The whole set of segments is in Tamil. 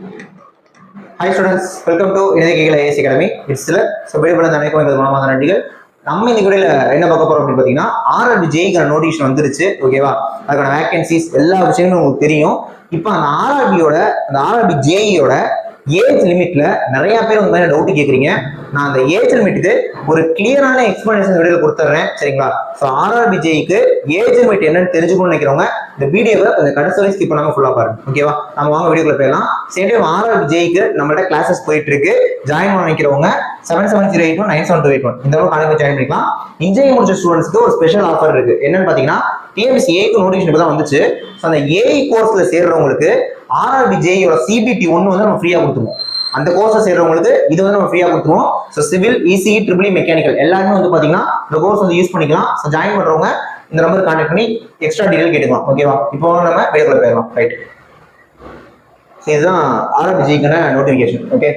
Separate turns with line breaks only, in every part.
ஹாய் ஸ்டூடெண்ட்ஸ் வெல்கம் டு இணையகைகள் ஏசி அகாடமி இட்ஸ் சில ஸோ வெளிப்பட அனைக்கும் எங்கள் மூலமாக நன்றிகள். நம்ம இந்த வீடியோல என்ன பார்க்க போறோம் அப்படின்னு பார்த்தீங்கன்னா ஆர்ஆர்பி ஜேங்கிற நோட்டிஃபிகேஷன் வந்துருச்சு ஓகேவா அதுக்கான வேகன்சிஸ் எல்லா விஷயங்களும் உங்களுக்கு தெரியும். இப்போ அந்த ஆர்ஆர்பியோட அந்த ஆர்ஆர்பி ஜேஇயோட ஏஜ் லிமிட்ல நிறைய பேர் உங்க மேல டவுட் கேட்குறீங்க நான் அந்த ஏஜ் லிமிட்டுக்கு ஒரு கிளியரான எக்ஸ்பிளனேஷன் வீடியோ கொடுத்துட்றேன் சரிங்களா? ஸோ ஆர்ஆர் ஜேஇக்கு ஏஜ் லிமிட் என்னன்னு தெரிஞ்சுக்கணும்னு நினைக்கிறவங்க இந்த வீடியோவை கொஞ்சம் கடைசி வரை ஸ்கிப் பண்ணாம ஃபுல்லா பாருங்க. ஓகேவா நம்ம வாங்க வீடியோக்குள்ள போயிடலாம். சேம் டைம் ஆர்ஆர்பி ஜேஇக்கு நம்மள்ட்ட கிளாஸஸ் போயிட்டு இருக்கு ஜாயின் பண்ண நினைக்கிறவங்க seven seven zero eight one nine seven two eight one இந்த அளவுக்கு காலேஜ் ஜாயின் பண்ணிக்கலாம். இன்ஜினியரிங் முடிச்ச ஸ்டூடெண்ட்ஸ்க்கு ஒரு ஸ்பெஷல் ஆஃபர் இருக்கு. என்னன்னு பாத்தீங்கன்னா டிஎம்சி ஏக்கு நோட்டிஃபிகேஷன் தான் வந்துச்சு. ஸோ அந்த ஏஐ கோர்ஸ்ல சேர்றவங்களுக்கு ஆர்ஆர்பி ஜேஇயோட சிபிடி ஒன்று வந்து நம்ம ஃப்ரீயாக கொடுத்துருவோம். அந்த கோர்ஸை சேர்றவங்களுக்கு இது வந்து நம்ம ஃப்ரீயாக கொடுத்துருவோம். So civil E C E triple mechanical எல்லாருமே வந்து பார்த்தீங்கன்னா இந்த கோர்ஸ் வந்து யூஸ் பண்ணிக்கலாம். ஸோ ஜாயின் பண்ணுறவங்க இந்த நம்பர் கான்டாக்ட் பண்ணி எக்ஸ்ட்ரா டீடைல் கேட்டுக்கலாம். ஓகேவா இப்போ நம்ம வீடியோக்குள்ள போயிடலாம். ரைட் ஸோ இதுதான் ஆர்ஆர்பிஜிக்கான நோட்டிஃபிகேஷன் ஓகே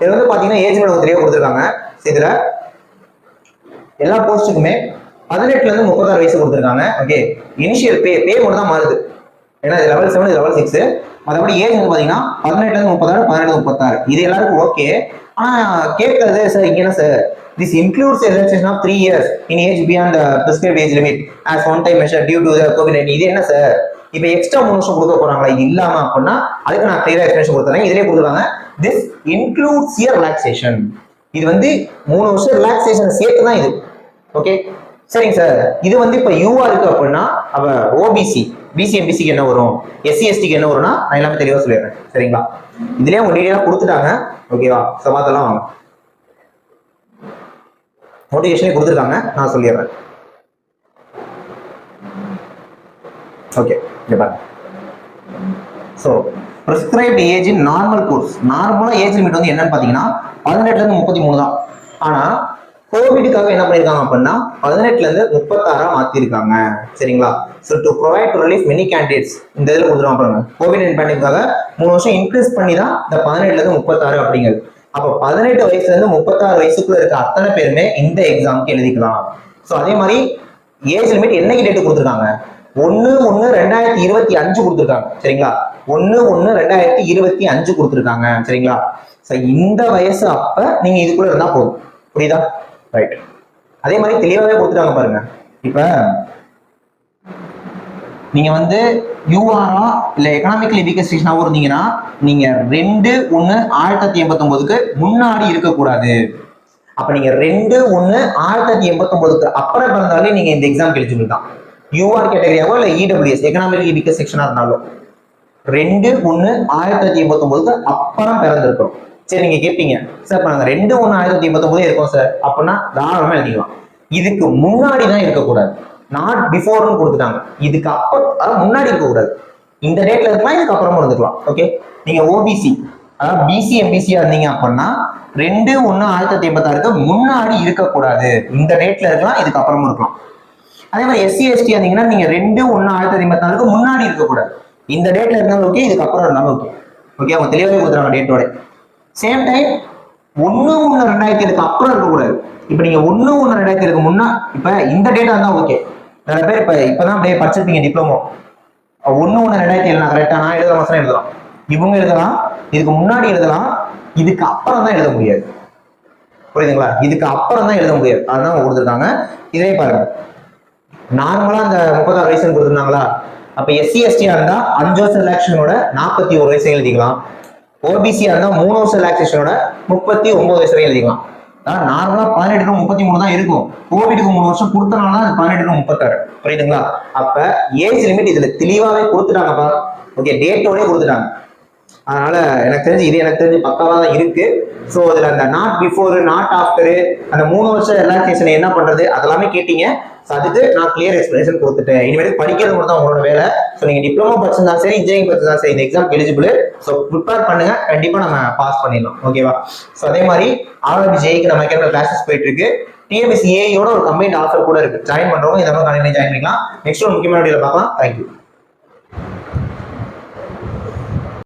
இது வந்து பார்த்தீங்கன்னா ஏஜ் மேடம் தெரிய கொடுத்துருக்காங்க. இதில் எல்லா போஸ்ட்டுக்குமே பதினெட்டுலேருந்து முப்பத்தாறு வயசு கொடுத்துருக்காங்க. ஓகே இனிஷியல் பே பே மட்டும் தான் மாறுது. ஏன்னா இது லெவல் செவன் இது லெவல் சிக்ஸு மற்றபடி ஏஜ் வந்து பார்த்தீங்கன்னா பதினெட்டுல இருந்து முப்பத்தாறு பதினெட்டு முப்பத்தாறு. இது எல்லாருக்கும் ஓகே ஆனா கேட்கறது சார் இங்க என்ன sir this includes relaxation of three years in age beyond prescribe age limit as one time measure due to the COVID nineteen இது என்ன சார் இப்போ எக்ஸ்ட்ரா மூணு வருஷம் கொடுக்க போறாங்களா? இது இல்லாம அப்படின்னா அதுக்கு நான் கிளியரா எக்ஸ்பிளேஷன் கொடுத்துறேன். இதுலேயே கொடுத்துருக்காங்க திஸ் இன்க்ளூட்ஸ் இயர் ரிலாக்ஸேஷன் இது வந்து மூணு வருஷம் ரிலாக்ஸேஷன் சேர்த்து தான் இது. ஓகே சரிங்க சார் இது வந்து இப்போ யூவா இருக்கு அப்படின்னா அவ ஓபிசி பிசி எம்பிசிக்கு என்ன வரும்? எஸ்சி எஸ்டிக்கு என்ன வரும்னா நான் எல்லாமே தெளிவாக சொல்லிடுறேன். சரிங்களா? இதுலயே அவங்க டீடைலாக கொடுத்துட்டாங்க. ஓகேவா சமாத்தெல்லாம் வாங்க நோட்டிஃபிகேஷனே கொடுத்துருக்காங்க. நான் சொல்லிடுறேன். ஓகே இங்க பாருங்க. So prescribed age normal course நார்மலாக ஏஜ் லிமிட் வந்து என்னன்னு பார்த்தீங்கன்னா பதினெட்டுலேருந்து முப்பத்தி மூணு தான். ஆனால் கோவிடுக்காக என்ன பண்ணியிருக்காங்க அப்படின்னா பதினெட்டுலேருந்து முப்பத்தாறா மாற்றிருக்காங்க சரிங்களா? So to provide to relief many candidates இந்த இதில் கொடுத்துருவாங்க பாருங்க. கோவிட் நைன் மூணு வருஷம் இன்க்ரீஸ் பண்ணி தான் இந்த பதினெட்டுலேருந்து முப்பத்தாறு அப்படிங்கிறது. அப்போ பதினெட்டு வயசுலேருந்து முப்பத்தாறு வயசுக்குள்ள இருக்க அத்தனை பேருமே இந்த எக்ஸாமுக்கு எழுதிக்கலாம். ஸோ அதே மாதிரி ஏஜ் லிமிட் என்னைக்கு டேட்டு கொடுத்துருக்காங்க? ஒன்று ஒன்று ரெண்டாயிரத்தி இருபத்தி அஞ்சு கொடுத்துருக்காங்க. சரிங்களா? ஒன்று ஒன்று ரெண்டாயிரத்தி இருபத்தி அஞ்சு கொடுத்துருக்காங்க. சரிங்களா? ஸோ இந்த வயசு அப்ப நீங்க இதுக்குள்ள இருந்தா போதும். புரியுதா? ரைட் அதே மாதிரி தெளிவாகவே கொடுத்துட்டாங்க பாருங்க. இப்போ நீங்க வந்து யூஆரா இல்ல எக்கனாமிக்கலி வீக்கர் ஸ்டேஷனாகவும் இருந்தீங்கன்னா நீங்க ரெண்டு ஒன்று ஆயிரத்தி தொள்ளாயிரத்தி எண்பத்தொன்பதுக்கு முன்னாடி இருக்கக்கூடாது. அப்ப நீங்க ரெண்டு ஒன்று ஆயிரத்தி தொள்ளாயிரத்தி எண்பத்தொன்பதுக்கு அப்புறம் பிறந்தாலே நீங்க இந்த எக்ஸாம் எலிஜிபிள் தான். யூஆர் கேட்டகரியாவோ இல்லை இடபிள்யூஎஸ் எக்கனாமிக்கலி வீக்கர் செக்ஷனா இருந்தாலும் ரெண்டு ஒன்று ஆயிரத்தி தொள்ளாயிரத்தி எண்பத்தொன்பதுக்கு அப்புறம் பிறந்திருக்கிறோம் சரி நீங்க கேட்பீங்க சார் இப்ப நாங்க ரெண்டு ஒன்று ஆயிரத்தி தொள்ளாயிரத்தி இருக்கோம் சார். அப்படின்னா தாராளமா எழுதிக்கலாம். இதுக்கு முன்னாடி தான் இருக்கக்கூடாது. நாட் பிஃபோர்னு கொடுத்துட்டாங்க. இதுக்கு அப்புறம் அதாவது முன்னாடி இருக்கக்கூடாது. இந்த டேட்ல இருக்கலாம் இதுக்கு அப்புறமும் இருந்துக்கலாம். ஓகே நீங்க ஓபிசி அதாவது பிசி எம்பிசியா இருந்தீங்க அப்படின்னா ரெண்டு ஒன்று ஆயிரத்தி தொள்ளாயிரத்தி ஐம்பத்தாறுக்கு முன்னாடி இருக்கக்கூடாது. இந்த டேட்ல இருக்கலாம் இதுக்கு அப்புறமும் இருக்கலாம். அதே மாதிரி எஸ்சி எஸ்டி இருந்தீங்கன்னா நீங்க ரெண்டு ஒன்று ஆயிரத்தி தொள்ளாயிரத்தி எண்பத்தி முன்னாடி இருக்கக்கூடாது. இந்த டேட்ல இருந்தாலும் ஓகே இதுக்கு அப்புறம் இருந்தாலும் ஓகே ஓகே அவங்க தெளிவாகவே கொடுத்துறாங்க டேட்டோட சேம் டைம் ஒன்று ஒன்று ரெண்டாயிரத்தி ஏழுக்கு அப்புறம் இருக்கக்கூடாது. இப்போ நீங்க ஒன்று ஒன்று ரெண்டாயிரத்தி ஏழுக்கு முன்னா இப்போ இந்த டேட்டா தான் ஓகே நிறைய பேர் இப்போ இப்போதான் அப்படியே படிச்சிருப்பீங்க டிப்ளமோ ஒன்று ஒன்று ரெண்டாயிரத்தி ஏழு நான் கரெக்டாக நான் எழுதுற மாதம் எழுதலாம். இவங்க எழுதலாம் இதுக்கு முன்னாடி எழுதலாம் இதுக்கு அப்புறம் தான் எழுத முடியாது. புரியுதுங்களா? இதுக்கு அப்புறம் தான் எழுத முடியாது. அதுதான் கொடுத்துருக்காங்க. இதே பாருங்க. நார்மலா அந்த முப்பதாறு வயசுன்னு கொடுத்துருந்தாங்களா? அப்ப எஸ்சி எஸ்டியா இருந்தா அஞ்சு வருஷம் ரிலாக்ஷனோட நாற்பத்தி ஒரு வயசு எழுதிக்கலாம். ஓபிசியா இருந்தா மூணு வருஷம் ரிலாக்ஸேஷனோட முப்பத்தி ஒன்பது வயசு வரையும் எழுதிக்கலாம். அதான் நார்மலா பதினெட்டு to முப்பத்தி மூணு தான் இருக்கும். கோவிடுக்கு மூணு வருஷம் கொடுத்தனால அது பதினெட்டு to முப்பத்தாறு. புரியுதுங்களா? அப்ப ஏஜ் லிமிட் இதுல தெளிவாவே கொடுத்துட்டாங்கப்பா ஓகே டேட்டோடய கொடுத்துட்டாங்க. அதனால எனக்கு தெரிஞ்சு இது எனக்கு தெரிஞ்சு பக்காவா தான் இருக்கு. ஸோ இதுல அந்த நாட் பிஃபோர் நாட் ஆஃப்டர் அந்த மூணு வருஷம் ரிலாக்ஸேஷன் என்ன பண்றது? அதெல்லாமே கேட்டீங்க. ஸோ அதுக்கு நான் கிளியர் எக்ஸ்பிளேஷன் கொடுத்துட்டேன். இனிமேல் படிக்கிறது மட்டும் தான் உங்களோட வேலை. ஸோ நீங்கள் டிப்ளமோ படிச்சிருந்தா சரி இன்ஜினியரிங் படிச்சிருந்தா சரி இந்த எக்ஸாம் எலிஜிபிள் ஸோ ப்ரிப்பேர் பண்ணுங்க. கண்டிப்பாக நம்ம பாஸ் பண்ணிடலாம். ஓகேவா ஸோ அதே மாதிரி ஆர்ஆர்பி ஜேக்கு நம்ம கேட்குற கிளாஸஸ் போயிட்டு இருக்கு டிஎம்எஸ் ஏயோட ஒரு கம்பைண்ட் ஆஃபர் கூட இருக்கு. ஜாயின் பண்றவங்க இந்த மாதிரி ஜாயின் பண்ணிக்கலாம். நெக்ஸ்ட் ஒரு முக்கியமான வீடியோ பார்க்கலாம். தேங்க்யூ